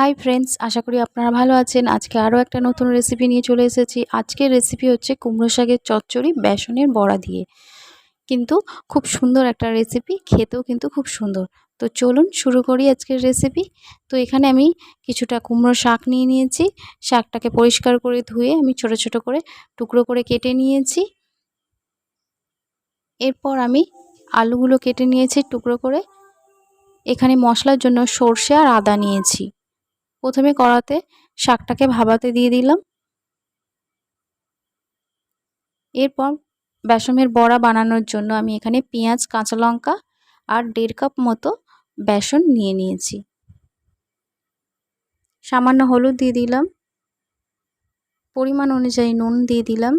Hi friends আশা করি আপনারা ভালো আছেন। আজকে আরও একটা নতুন রেসিপি নিয়ে চলে এসেছি। আজকের রেসিপি হচ্ছে কুমড়ো শাকের চচ্চড়ি বেসনের বড়া দিয়ে। কিন্তু খুব সুন্দর একটা রেসিপি খেতেও কিন্তু খুব সুন্দর। তো চলুন শুরু করি আজকের রেসিপি তো এখানে আমি কিছুটা কুমড়ো শাক নিয়ে নিয়েছি। শাকটাকে পরিষ্কার করে ধুয়ে আমি ছোট ছোট করে টুকরো করে কেটে নিয়েছি। এরপর আমি আলুগুলো কেটে নিয়েছি টুকরো করে। এখানে মশলার জন্য সর্ষে আর আদা নিয়েছি। প্রথমে কড়াতে শাকটাকে ভাবাতে দিয়ে দিলাম। এরপর বেসমের বড়া বানানোর জন্য আমি এখানে পেঁয়াজ, কাঁচা লঙ্কা আর দেড় কাপ মতো বেসন নিয়ে নিয়েছি। সামান্য হলুদ দিয়ে দিলাম। পরিমাণ অনুযায়ী নুন দিয়ে দিলাম।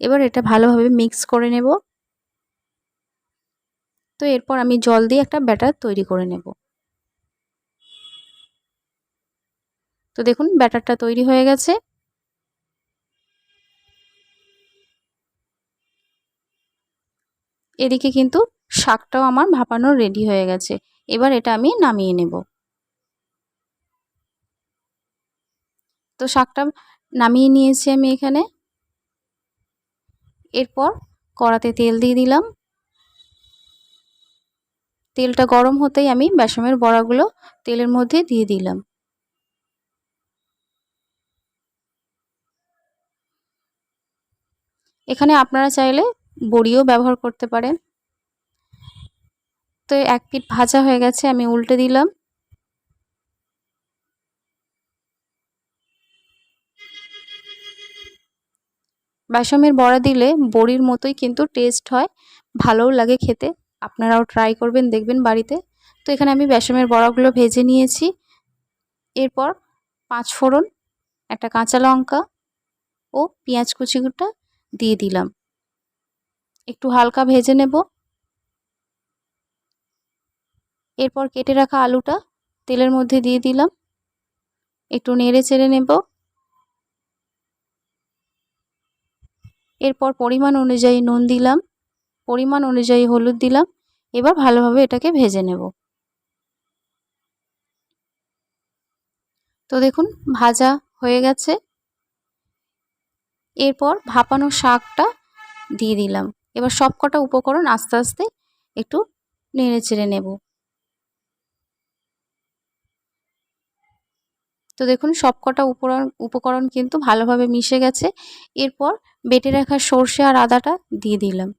এবার এটা ভালোভাবে মিক্স করে নেব। তো এরপর আমি জল দিয়ে একটা ব্যাটার তৈরি করে নেব। তো দেখুন, ব্যাটারটা তৈরি হয়ে গেছে। এদিকে কিন্তু শাকটাও আমার ভাপানোর রেডি হয়ে গেছে। এবার এটা আমি নামিয়ে নেব। তো শাকটা নামিয়ে নিয়েছি আমি এখানে। এরপর কড়াতে তেল দিয়ে দিলাম। তেলটা গরম হতেই আমি বেসমের বড়াগুলো তেলের মধ্যে দিয়ে দিলাম। এখানে আপনারা চাইলে বড়িও ব্যবহার করতে পারেন। তো এক পিঠ ভাজা হয়ে গেছে, আমি উল্টে দিলাম। বেসমের বড়া দিলে বড়ির মতোই কিন্তু টেস্ট হয়, ভালোও লাগে খেতে। আপনারাও ট্রাই করবেন, দেখবেন বাড়িতে। তো এখানে আমি বেসমের বড়াগুলো ভেজে নিয়েছি। এরপর পাঁচ ফোড়ন, একটা কাঁচা লঙ্কা ও পেঁয়াজ কুচিটা দিয়ে দিলাম। একটু হালকা ভেজে নেব। এরপর কেটে রাখা আলুটা তেলের মধ্যে দিয়ে দিলাম। একটু নেড়ে চেড়ে নেব। এরপর পরিমাণ অনুযায়ী নুন দিলাম। পরিমাণ অনুযায়ী হলুদ দিলাম। এবার ভালোভাবে এটাকে ভেজে নেব। তো দেখুন, ভাজা হয়ে গেছে। এরপর ভাপানো শাকটা দিয়ে দিলাম। এবার সব কটা উপকরণ আস্তে আস্তে একটু নেড়ে চেড়ে নেব। তো দেখুন সব কটা উপকরণ কিন্তু ভালোভাবে মিশে গেছে। এরপর বেটে রাখা সর্ষে আর আদাটা দিয়ে দিলাম।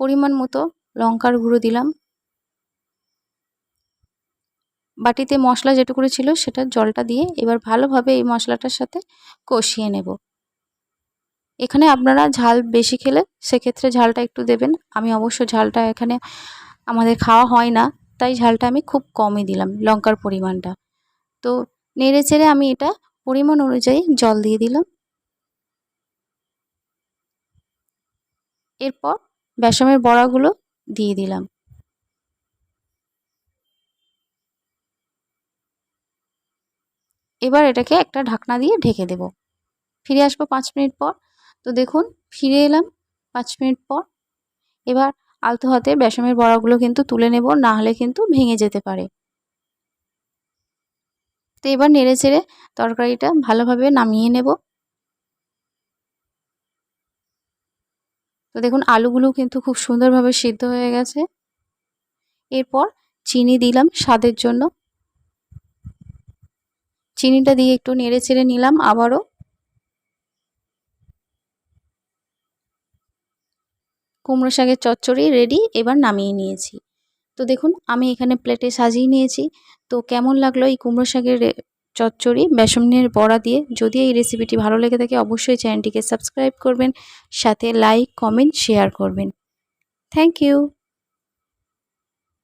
পরিমাণ মতো লঙ্কার গুঁড়ো দিলাম। বাটিতে মশলা যেটুকু ছিল সেটা জলটা দিয়ে এবার ভালোভাবে এই মশলাটার সাথে কষিয়ে নেব। এখানে আপনারা ঝাল বেশি খেলে সেক্ষেত্রে ঝালটা একটু দেবেন। আমি অবশ্য ঝালটা এখানে আমাদের খাওয়া হয় না, তাই ঝালটা আমি খুব কমই দিলাম লঙ্কার পরিমাণটা। তো নেড়ে চেড়ে আমি এটা পরিমাণ অনুযায়ী জল দিয়ে দিলাম। এরপর বেসমের বড়াগুলো দিয়ে দিলাম। এবার এটাকে একটা ঢাকনা দিয়ে ঢেকে দেব। ফিরে আসব পাঁচ মিনিট পর। তো দেখুন, ফিরে এলাম পাঁচ মিনিট পর। এবার আলতো হাতে বেসমের বড়াগুলো কিন্তু তুলে নেব, না হলে কিন্তু ভেঙে যেতে পারে। তো এবার নেড়ে চেড়ে তরকারিটা ভালোভাবে নামিয়ে নেব। তো দেখুন, আলুগুলো কিন্তু খুব সুন্দরভাবে সিদ্ধ হয়ে গেছে। এরপর চিনি দিলাম স্বাদের জন্য। চিনিটা দিয়ে একটু নেড়ে চেড়ে নিলাম আবারও। কুমড়ো শাকের চচ্চড়ি রেডি এবার নামিয়ে নিয়েছি। তো দেখুন, আমি এখানে প্লেটে সাজিয়ে নিয়েছি। তো কেমন লাগল এই কুমড়ো শাকের চচ্চড়ি? বেসনের বড়া দিয়ে যদি এই রেসিপিটি ভালো লেগে থাকে, অবশ্যই চ্যানেলটিকে সাবস্ক্রাইব করবেন, সাথে লাইক কমেন্ট শেয়ার করবেন। Thank you